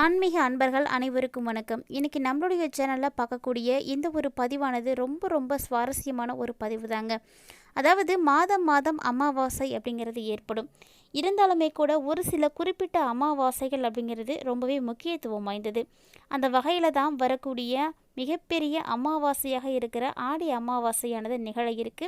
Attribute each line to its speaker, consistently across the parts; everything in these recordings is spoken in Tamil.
Speaker 1: ஆன்மீக அன்பர்கள் அனைவருக்கும் வணக்கம். இன்னைக்கு நம்மளுடைய சேனலில் பார்க்கக்கூடிய இந்த ஒரு பதிவானது ரொம்ப ரொம்ப சுவாரஸ்யமான ஒரு பதிவு தாங்க அதாவது மாதம் மாதம் அமாவாசை அப்படிங்கிறது ஏற்படும். இருந்தாலுமே கூட ஒரு சில குறிப்பிட்ட அமாவாசைகள் அப்படிங்கிறது ரொம்பவே முக்கியத்துவம் வாய்ந்தது. அந்த வகையில் தான் வரக்கூடிய மிகப்பெரிய அமாவாசையாக இருக்கிற ஆடி அமாவாசையானது நிகழ இருக்கு.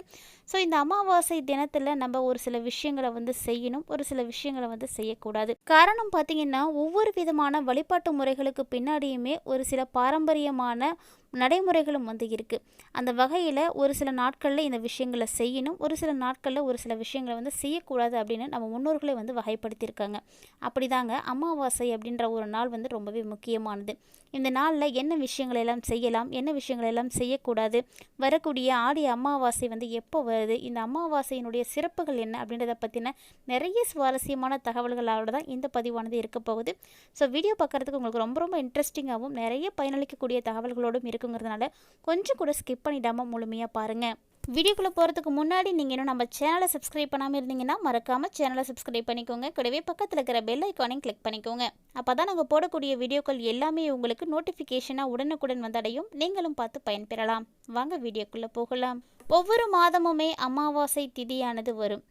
Speaker 1: ஸோ இந்த அமாவாசை தினத்தில் நம்ம ஒரு சில விஷயங்களை வந்து செய்யணும் ஒரு சில விஷயங்களை வந்து செய்யக்கூடாது. காரணம் பார்த்தீங்கன்னா ஒவ்வொரு விதமான வழிபாட்டு முறைகளுக்கு பின்னாடியுமே ஒரு சில பாரம்பரியமான நடைமுறைகளும் வந்து இருக்குது அந்த வகையில் ஒரு சில நாட்களில் இந்த விஷயங்களை செய்யணும் ஒரு சில நாட்களில் ஒரு சில விஷயங்களை வந்து செய்யக்கூடாது அப்படின்னு நம்ம முன்னோர்களே வந்து வகைப்படுத்தியிருக்காங்க. அப்படிதாங்க அமாவாசை அப்படின்ற ஒரு நாள் வந்து ரொம்பவே முக்கியமானது. இந்த நாளில் என்ன விஷயங்களை எல்லாம் செய்யலாம் என்ன விஷயங்களை எல்லாம் செய்யக்கூடாது வரக்கூடிய ஆடி அமாவாசை வந்து எப்போ வருது இந்த அமாவாசையினுடைய சிறப்புகள் என்ன அப்படின்றத பற்றின நிறைய சுவாரஸ்யமான தகவல்களோட தான் இந்த பதிவானது இருக்க போகுது. ஸோ வீடியோ பார்க்குறதுக்கு உங்களுக்கு ரொம்ப ரொம்ப இன்ட்ரெஸ்டிங்காகவும் நிறைய பயனளிக்கக்கூடிய தகவல்களோடும் இருக்குங்கிறதுனால கொஞ்சம் கூட ஸ்கிப் பண்ணிடாமல் முழுமையாக பாருங்கள் வீடியோக்குள்ளே போகிறதுக்கு முன்னாடி நீங்கள் இன்னும் நம்ம சேனலை சப்ஸ்கிரைப் பண்ணாமல் இருந்தீங்கன்னா மறக்காமல் சேனலை சப்ஸ்கிரைப் பண்ணிக்கோங்க. கூடவே பக்கத்தில் இருக்கிற பெல் ஐக்கானையும் கிளிக் பண்ணிக்கோங்க. அப்போ தான் நாங்கள் போடக்கூடிய வீடியோக்கள் எல்லாமே உங்களுக்கு நோட்டிஃபிகேஷனாக உடனுக்குடன் வந்தடையும். நீங்களும் பார்த்து பயன்பெறலாம். வாங்க வீடியோக்குள்ளே போகலாம். ஒவ்வொரு மாதமுமே அமாவாசை திதியானது வரும்.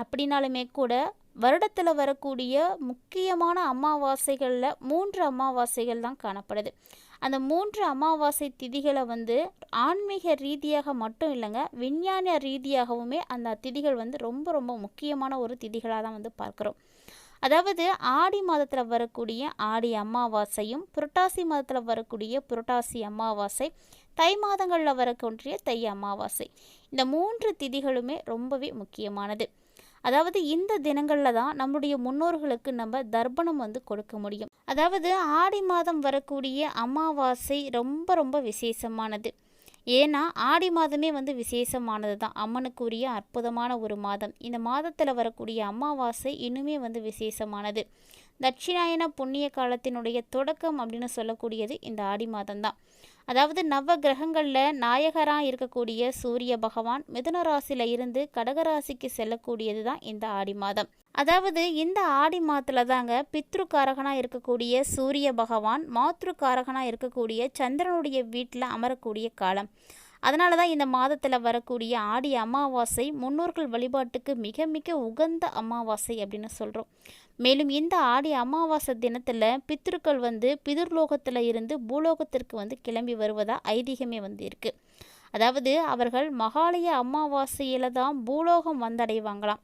Speaker 1: அப்படின்னாலுமே கூட வருடத்தில் வரக்கூடிய முக்கியமான அமாவாசைகளில் மூன்று அமாவாசைகள் தான் காணப்படுது. அந்த மூன்று அமாவாசை திதிகளை வந்து ஆன்மீக ரீதியாக மட்டும் இல்லைங்க விஞ்ஞான ரீதியாகவுமே அந்த திதிகள் வந்து ரொம்ப ரொம்ப முக்கியமான ஒரு திதிகளாக தான் வந்து பார்க்குறோம். அதாவது ஆடி மாதத்தில் வரக்கூடிய ஆடி அமாவாசையும் புரட்டாசி மாதத்தில் வரக்கூடிய புரட்டாசி அமாவாசை தை மாதங்களில் வரக்கூடிய தை அமாவாசை. இந்த மூன்று திதிகளுமே ரொம்பவே முக்கியமானது. அதாவது இந்த தினங்களில் தான் நம்முடைய முன்னோர்களுக்கு நம்ம தர்ப்பணம் வந்து கொடுக்க முடியும். அதாவது ஆடி மாதம் வரக்கூடிய அமாவாசை ரொம்ப ரொம்ப விசேஷமானது. ஏன்னா ஆடி மாதமே வந்து விசேஷமானது தான். அம்மனுக்குரிய அற்புதமான ஒரு மாதம். இந்த மாதத்தில் வரக்கூடிய அமாவாசை இன்னுமே வந்து விசேஷமானது. தட்சிணாயன புண்ணிய காலத்தினுடைய தொடக்கம் அப்படின்னு சொல்லக்கூடியது இந்த ஆடி மாதம்தான் அதாவது நவ கிரகங்களில் நாயகராக இருக்கக்கூடிய சூரிய பகவான் மிதுன ராசியில் இருந்து கடகராசிக்கு செல்லக்கூடியது தான் இந்த ஆடி மாதம். அதாவது இந்த ஆடி மாதத்தில் தாங்க பித்ருக்காரகனாக இருக்கக்கூடிய சூரிய பகவான் மாத்ருக்காரகனாக இருக்கக்கூடிய சந்திரனுடைய வீட்டில் அமரக்கூடிய காலம். அதனால தான் இந்த மாதத்தில் வரக்கூடிய ஆடி அமாவாசை முன்னோர்கள் வழிபாட்டுக்கு மிக மிக உகந்த அமாவாசை அப்படின்னு சொல்கிறோம் மேலும் இந்த ஆடி அமாவாசை தினத்தில் பித்ருக்கள் வந்து பிதிர்லோகத்தில் இருந்து பூலோகத்திற்கு வந்து கிளம்பி வருவதா ஐதீகமே வந்து இருக்குது அதாவது அவர்கள் மகாலய அமாவாசையில் தான் பூலோகம் வந்தடைவாங்களாம்.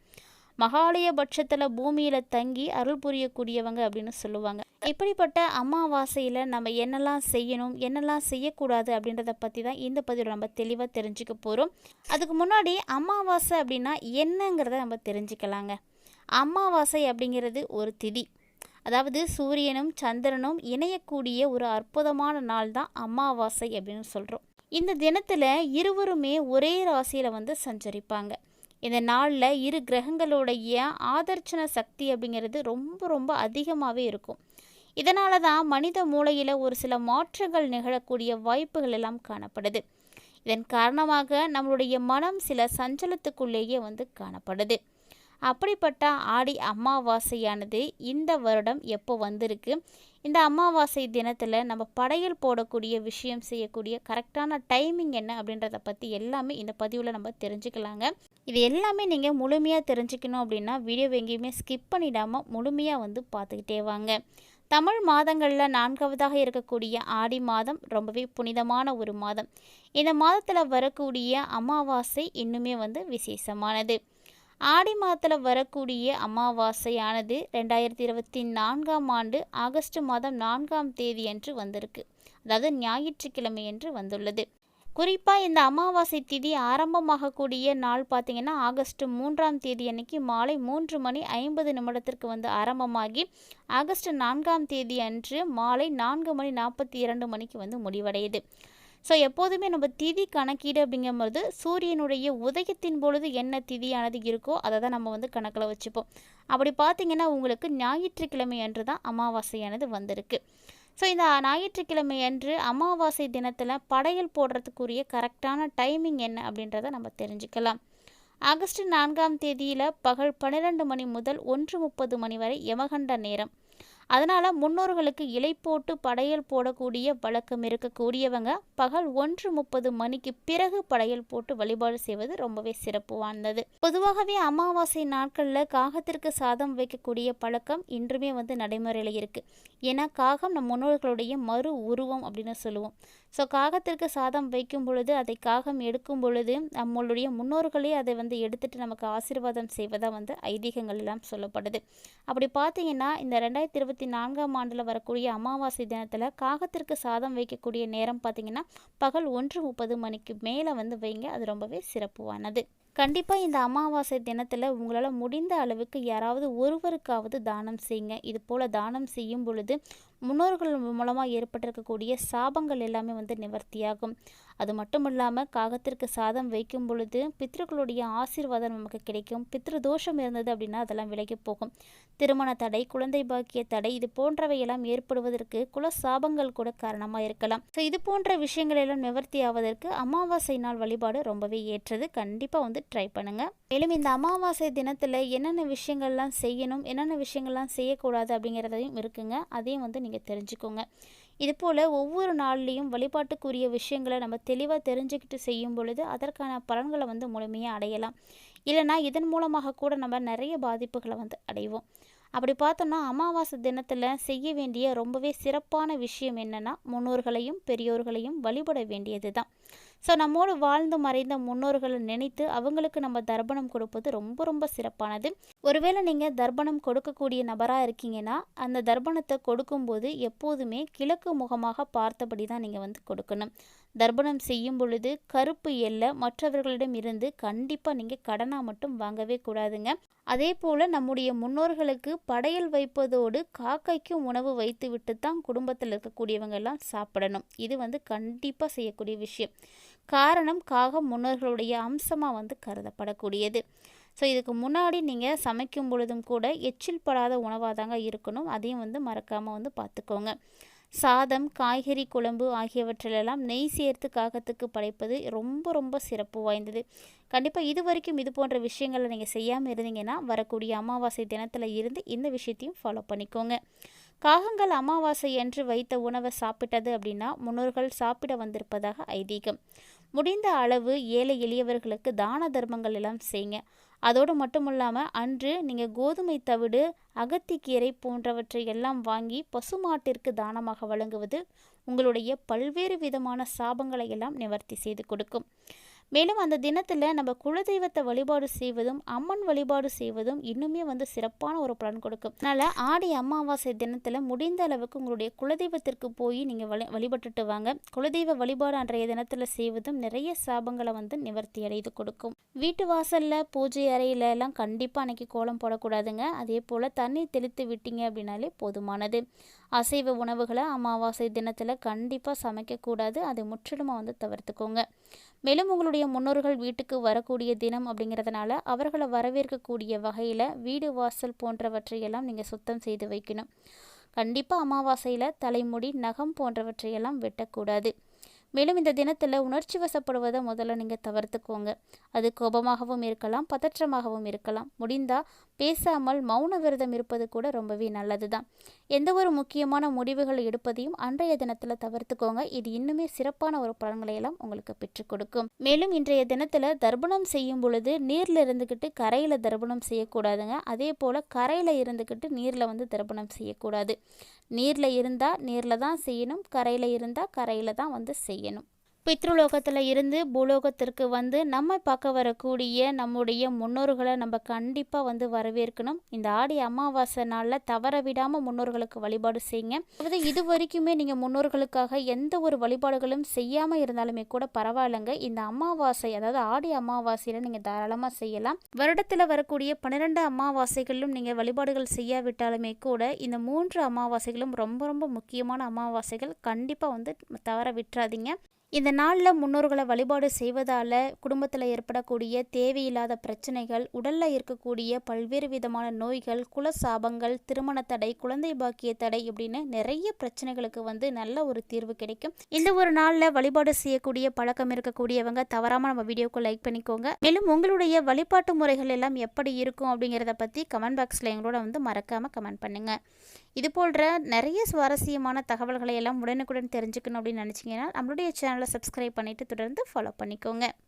Speaker 1: மகாலய பட்சத்தில் பூமியில் தங்கி அருள் புரியக்கூடியவங்க அப்படின்னு சொல்லுவாங்க. இப்படிப்பட்ட அமாவாசையில் நம்ம என்னெல்லாம் செய்யணும் என்னெல்லாம் செய்யக்கூடாது அப்படின்றத பற்றி தான் இந்த பதிவில் நம்ம தெளிவாக தெரிஞ்சுக்க போகிறோம் அதுக்கு முன்னாடி அமாவாசை அப்படின்னா என்னங்கிறத நம்ம தெரிஞ்சுக்கலாங்க. அமாவாசை அப்படிங்கிறது ஒரு திதி. அதாவது சூரியனும் சந்திரனும் இணையக்கூடிய ஒரு அற்புதமான நாள் தான் அமாவாசை அப்படின்னு சொல்கிறோம் இந்த தினத்தில் இருவருமே ஒரே ராசியில் வந்து சஞ்சரிப்பாங்க. இந்த நாளில் இரு கிரகங்களுடைய ஆதர்ச்சன சக்தி அப்படிங்கிறது ரொம்ப ரொம்ப அதிகமாகவே இருக்கும். இதனால தான் மனித மூளையில் ஒரு சில மாற்றங்கள் நிகழக்கூடிய வாய்ப்புகள் எல்லாம் காணப்படுது. இதன் காரணமாக நம்மளுடைய மனம் சில சஞ்சலத்துக்குள்ளேயே வந்து காணப்படுது. அப்படிப்பட்ட ஆடி அமாவாசையானது இந்த வருடம் எப்போ வந்திருக்கு? இந்த அமாவாசை தினத்தில் நம்ம படையல் போடக்கூடிய விஷயம் செய்யக்கூடிய கரெக்டான டைமிங் என்ன அப்படின்றத பற்றி எல்லாமே இந்த பதிவில் நம்ம தெரிஞ்சுக்கலாங்க. இது எல்லாமே நீங்கள் முழுமையாக தெரிஞ்சுக்கணும் அப்படின்னா வீடியோ எங்கேயுமே ஸ்கிப் பண்ணிடாமல் முழுமையாக வந்து பார்த்துக்கிட்டே வாங்க. தமிழ் மாதங்களில் நான்காவதாக இருக்கக்கூடிய ஆடி மாதம் ரொம்பவே புனிதமான ஒரு மாதம். இந்த மாதத்தில் வரக்கூடிய அமாவாசை இன்னுமே வந்து விசேஷமானது. ஆடி மாதத்தில் வரக்கூடிய அமாவாசையானது ரெண்டாயிரத்தி இருபத்தி நான்காம் ஆண்டு ஆகஸ்ட் மாதம் நான்காம் தேதி அன்று வந்திருக்கு. அதாவது ஞாயிற்றுக்கிழமை என்று வந்துள்ளது. குறிப்பாக இந்த அமாவாசை திதி ஆரம்பமாகக்கூடிய நாள் பார்த்திங்கன்னா ஆகஸ்ட் மூன்றாம் தேதி அன்னைக்கு மாலை மூன்று மணி ஐம்பது நிமிடத்திற்கு வந்து ஆரம்பமாகி ஆகஸ்ட் நான்காம் தேதி அன்று மாலை நான்கு மணி நாற்பத்தி இரண்டு மணிக்கு வந்து முடிவடையுது. ஸோ எப்போதுமே நம்ம திதி கணக்கீடு அப்படிங்கும்போது சூரியனுடைய உதயத்தின் பொழுது என்ன திதியானது இருக்கோ அதை தான் நம்ம வந்து கணக்கில் வச்சுப்போம். அப்படி பார்த்திங்கன்னா உங்களுக்கு ஞாயிற்றுக்கிழமை அன்று தான் அமாவாசையானது வந்திருக்கு. ஸோ இந்த ஞாயிற்றுக்கிழமை அன்று அமாவாசை தினத்தில் படையல் போடுறதுக்குரிய கரெக்டான டைமிங் என்ன அப்படின்றத நம்ம தெரிஞ்சுக்கலாம். ஆகஸ்ட் நான்காம் தேதியில் பகல் பன்னிரெண்டு மணி முதல் ஒன்று முப்பது மணி வரை யமகண்ட நேரம். அதனால் முன்னோர்களுக்கு இலை போட்டு படையல் போடக்கூடிய வழக்கம் இருக்கக்கூடியவங்க பகல் ஒன்று முப்பது மணிக்கு பிறகு படையல் போட்டு வழிபாடு செய்வது ரொம்பவே சிறப்பு வாய்ந்தது. பொதுவாகவே அமாவாசை நாட்களில் காகத்திற்கு சாதம் வைக்கக்கூடிய பழக்கம் இன்றுமே வந்து நடைமுறையில் இருக்குது ஏன்னா காகம் நம் முன்னோர்களுடைய மறு உருவம் அப்படின்னு சொல்லுவோம். ஸோ காகத்திற்கு சாதம் வைக்கும் பொழுது அதை காகம் எடுக்கும் பொழுது நம்மளுடைய முன்னோர்களே அதை வந்து எடுத்துட்டு நமக்கு ஆசீர்வாதம் செய்வதாக வந்து ஐதீகங்கள் எல்லாம் சொல்லப்படுது. அப்படி பார்த்தீங்கன்னா இந்த ரெண்டாயிரத்தி இருபத்தி நான்காம் ஆண்டில் வரக்கூடிய அமாவாசை தினத்தில் காகத்திற்கு சாதம் வைக்கக்கூடிய நேரம் பார்த்தீங்கன்னா பகல் ஒன்று முப்பது மணிக்கு மேலே வந்து வைங்க அது ரொம்பவே சிறப்புவானது. கண்டிப்பாக இந்த அமாவாசை தினத்தில் உங்களால் முடிந்த அளவுக்கு யாராவது ஒருவருக்காவது தானம் செய்யுங்க இது போல் தானம் செய்யும் பொழுது முன்னோர்கள் மூலமாக ஏற்பட்டிருக்கக்கூடிய சாபங்கள் எல்லாமே வந்து நிவர்த்தியாகும். அது மட்டும் இல்லாமல் காகத்திற்கு சாதம் வைக்கும் பொழுது பித்ருக்களுடைய ஆசீர்வாதம் நமக்கு கிடைக்கும். பித்ரு தோஷம் இருந்தது அப்படின்னா அதெல்லாம் விலகி போகும். திருமண தடை குழந்தை பாக்கிய தடை இது போன்றவையெல்லாம் ஏற்படுவதற்கு குல சாபங்கள் கூட காரணமாக இருக்கலாம். ஸோ இது போன்ற விஷயங்கள் எல்லாம் நிவர்த்தி ஆவதற்கு அமாவாசை நாள் வழிபாடு ரொம்பவே ஏற்றது. கண்டிப்பாக வந்து ட்ரை பண்ணுங்கள் மேலும் இந்த அமாவாசை தினத்தில் என்னென்ன விஷயங்கள்லாம் செய்யணும் என்னென்ன விஷயங்கள்லாம் செய்யக்கூடாது அப்படிங்கிறதையும் இருக்குங்க. அதையும் வந்து நீங்கள் தெரிஞ்சுக்கோங்க. இதுபோல் ஒவ்வொரு நாள்லேயும் வழிபாட்டுக்குரிய விஷயங்களை நம்ம தெளிவாக தெரிஞ்சுக்கிட்டு செய்யும் பொழுது அதற்கான பலன்களை வந்து முழுமையாக அடையலாம். இல்லைனா இதன் மூலமாக கூட நம்ம நிறைய பாதிப்புகளை வந்து அடைவோம். அப்படி பார்த்தோம்னா அமாவாசை தினத்தில் செய்ய வேண்டிய ரொம்பவே சிறப்பான விஷயம் என்னென்னா முன்னோர்களையும் பெரியோர்களையும் வழிபட வேண்டியது தான் ஸோ நம்மோடு வாழ்ந்து மறைந்த முன்னோர்களை நினைத்து அவங்களுக்கு நம்ம தர்ப்பணம் கொடுப்பது ரொம்ப ரொம்ப சிறப்பானது. ஒருவேளை நீங்கள் தர்ப்பணம் கொடுக்கக்கூடிய நபராக இருக்கீங்கன்னா அந்த தர்ப்பணத்தை கொடுக்கும்போது எப்போதுமே கிழக்கு முகமாக பார்த்தபடி தான் நீங்கள் வந்து கொடுக்கணும். தர்ப்பணம் செய்யும் பொழுது கருப்பு எல்லை மற்றவர்களிடம் இருந்து கண்டிப்பாக நீங்கள் கடனாக மட்டும் வாங்கவே கூடாதுங்க. அதே போல் நம்முடைய முன்னோர்களுக்கு படையல் வைப்பதோடு காக்கைக்கும் உணவு வைத்து விட்டு தான் குடும்பத்தில் இருக்கக்கூடியவங்க எல்லாம் சாப்பிடணும். இது வந்து கண்டிப்பாக செய்யக்கூடிய விஷயம். காரணம் காகம் முன்னோர்களுடைய அம்சமாக வந்து கருதப்படக்கூடியது. ஸோ இதுக்கு முன்னாடி நீங்கள் சமைக்கும் பொழுதும் கூட எச்சில் படாத உணவாக தாங்க இருக்கணும். அதையும் வந்து மறக்காமல் வந்து பார்த்துக்கோங்க சாதம் காய்கறி குழம்பு ஆகியவற்றிலெல்லாம் நெய் சேர்த்து காகத்துக்கு படைப்பது ரொம்ப ரொம்ப சிறப்பு வாய்ந்தது. கண்டிப்பாக இது வரைக்கும் இது போன்ற விஷயங்களை நீங்கள் செய்யாமல் இருந்தீங்கன்னா வரக்கூடிய அமாவாசை தினத்தில் இருந்து இந்த விஷயத்தையும் ஃபாலோ பண்ணிக்கோங்க. காகங்கள் அமாவாசை என்று வைத்த உணவை சாப்பிட்டது அப்படின்னா முன்னோர்கள் சாப்பிட வந்திருப்பதாக ஐதீகம். முடிந்த அளவு ஏழை எளியவர்களுக்கு தான தர்மங்கள் எல்லாம் செய்யுங்க அதோடு மட்டும் இல்லாமல் அன்று நீங்கள் கோதுமை தவிடு அகத்திக்கீரை போன்றவற்றை எல்லாம் வாங்கி பசுமாட்டிற்கு தானமாக வழங்குவது உங்களுடைய பல்வேறு விதமான சாபங்களை எல்லாம் நிவர்த்தி செய்து கொடுக்கும். மேலும் அந்த தினத்தில் நம்ம குலதெய்வத்தை வழிபாடு செய்வதும் அம்மன் வழிபாடு செய்வதும் இன்னுமே வந்து சிறப்பான ஒரு பலன் கொடுக்கும். அதனால் ஆடி அமாவாசை தினத்தில் முடிந்த அளவுக்கு உங்களுடைய குலதெய்வத்திற்கு போய் நீங்கள் வழி வழிபட்டுட்டு வாங்க. குலதெய்வ வழிபாடு அன்றைய தினத்தில் செய்வதும் நிறைய சாபங்களை வந்து நிவர்த்தி அடைந்து கொடுக்கும். வீட்டு வாசலில் பூஜை அறையில எல்லாம் கண்டிப்பாக அன்னைக்கு கோலம் போடக்கூடாதுங்க. அதே போல் தண்ணீர் தெளித்து விட்டீங்க அப்படின்னாலே போதுமானது. அசைவ உணவுகளை அமாவாசை தினத்தில் கண்டிப்பாக சமைக்கக்கூடாது. அதை முற்றிலுமாக வந்து தவிர்த்துக்கோங்க. மேலும் உங்களுடைய முன்னோர்கள் வீட்டுக்கு வரக்கூடிய தினம் அப்படிங்கிறதுனால அவர்களை வரவேற்கக்கூடிய வகையில் வீடு வாசல் போன்றவற்றையெல்லாம் நீங்கள் சுத்தம் செய்து வைக்கணும். கண்டிப்பாக அமாவாசையில் தலைமுடி நகம் போன்றவற்றையெல்லாம் வெட்டக்கூடாது. மேலும் இந்த தினத்தில் உணர்ச்சி வசப்படுவதை முதல்ல நீங்கள் தவிர்த்துக்கோங்க. அது கோபமாகவும் இருக்கலாம் பதற்றமாகவும் இருக்கலாம். முடிந்தால் பேசாமல் மௌன விரதம் இருப்பது கூட ரொம்பவே நல்லது தான் எந்த ஒரு முக்கியமான முடிவுகள் எடுப்பதையும் அன்றைய தினத்தில் தவிர்த்துக்கோங்க. இது இன்னுமே சிறப்பான ஒரு பலன்களை எல்லாம் உங்களுக்கு பெற்றுக் கொடுக்கும். மேலும் இன்றைய தினத்தில் தர்ப்பணம் செய்யும் பொழுது நீரில் இருந்துக்கிட்டு கரையில் தர்ப்பணம் செய்யக்கூடாதுங்க. அதே போல் கரையில் இருந்துக்கிட்டு நீரில் வந்து தர்ப்பணம் செய்யக்கூடாது. நீரில் இருந்தால் நீரில் தான் செய்யணும் கரையில் இருந்தால் கரையில் தான் வந்து செய்யணும். பித்ருலோகத்தில் இருந்து பூலோகத்திற்கு வந்து நம்ம பார்க்க வரக்கூடிய நம்முடைய முன்னோர்களை நம்ம கண்டிப்பாக வந்து வரவேற்கணும். இந்த ஆடி அமாவாசை நாளில் தவற விடாமல் முன்னோர்களுக்கு வழிபாடு செய்யுங்க. அதாவது இது வரைக்குமே நீங்கள் முன்னோர்களுக்காக எந்த ஒரு வழிபாடுகளும் செய்யாமல் இருந்தாலுமே கூட பரவாயில்லைங்க. இந்த அமாவாசை அதாவது ஆடி அமாவாசையில் நீங்கள் தாராளமாக செய்யலாம். வருடத்தில் வரக்கூடிய பன்னிரெண்டு அமாவாசைகளிலும் நீங்கள் வழிபாடுகள் செய்யாவிட்டாலுமே கூட இந்த மூன்று அமாவாசைகளும் ரொம்ப ரொம்ப முக்கியமான அமாவாசைகள். கண்டிப்பாக வந்து தவற விட்டுறாதீங்க. இந்த நாளில் முன்னோர்களை வழிபாடு செய்வதால் குடும்பத்தில் ஏற்படக்கூடிய தேவையில்லாத பிரச்சனைகள் உடலில் இருக்கக்கூடிய பல்வேறு விதமான நோய்கள் குல சாபங்கள் திருமண தடை குழந்தை பாக்கிய தடை இப்படின்னு நிறைய பிரச்சனைகளுக்கு வந்து நல்ல ஒரு தீர்வு கிடைக்கும். இந்த ஒரு நாளில் வழிபாடு செய்யக்கூடிய பழக்கம் இருக்கக்கூடியவங்க தவறாமல் நம்ம வீடியோக்கு லைக் பண்ணிக்கோங்க. மேலும் உங்களுடைய வழிபாட்டு முறைகள் எல்லாம் எப்படி இருக்கும் அப்படிங்கிறத பற்றி கமெண்ட் பாக்ஸில் எங்களோட வந்து மறக்காமல் கமெண்ட் பண்ணுங்கள் இது போன்ற நிறைய சுவாரஸ்யமான தகவல்களை எல்லாம் உடனுக்குடன் தெரிஞ்சுக்கணும் அப்படின்னு நினச்சிங்கன்னா நம்மளுடைய சேனலை சப்ஸ்கிரைப் பண்ணிவிட்டு தொடர்ந்து ஃபாலோ பண்ணிக்கோங்க.